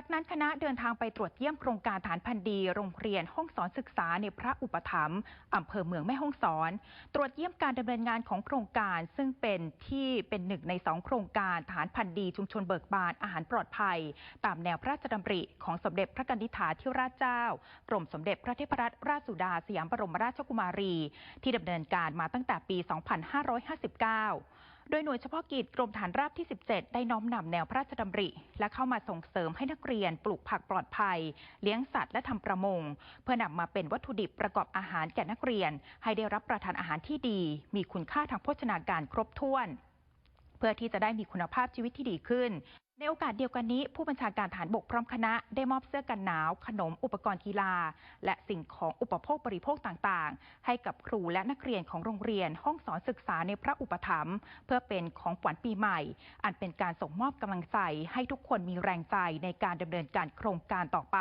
จากนั้นคณะเดินทางไปตรวจเยี่ยมโครงการฐานพันดี โรงเรียนห้องสอนศึกษาในพระอุปถัมภ์อำเภอเมืองแม่ฮ่องสอน ตรวจเยี่ยมการดำเนินงานของโครงการ ซึ่งเป็นที่เป็นหนึ่งในสองโครงการฐานพันดี ชุมชนเบิกบานอาหารปลอดภัย ตามแนวพระราชดำริของสมเด็จพระกนิษฐาธิราชเจ้ากรมสมเด็จพระเทพรัตนราชสุดาสยามบรมราชกุมารี ที่ดำเนินการมาตั้งแต่ปี 2559 โดยหน่วยเฉพาะกิจกรมฐานราบที่ 17 ได้น้อมนำแนวพระราชดำริ และเข้ามาส่งเสริมให้นักเรียนปลูกผักปลอดภัย เลี้ยงสัตว์และทำประมง เพื่อนำมาเป็นวัตถุดิบประกอบอาหารแก่นักเรียน ให้ได้รับประทานอาหารที่ดี มีคุณค่าทางโภชนาการครบถ้วน เพื่อที่จะได้มีคุณภาพชีวิตที่ดีขึ้น ในโอกาสเดียวกันนี้ ผู้บัญชาการฐานบกพร้อมคณะได้มอบเสื้อกันหนาว ขนมอุปกรณ์กีฬา และสิ่งของอุปโภคบริโภคต่างๆ ให้กับครูและนักเรียนของโรงเรียนห้องสอนศึกษาในพระอุปถัมภ์เพื่อเป็นของขวัญปีใหม่ อันเป็นการส่งมอบกำลังใจให้ทุกคนมีแรงใจในการดำเนินการโครงการต่อไป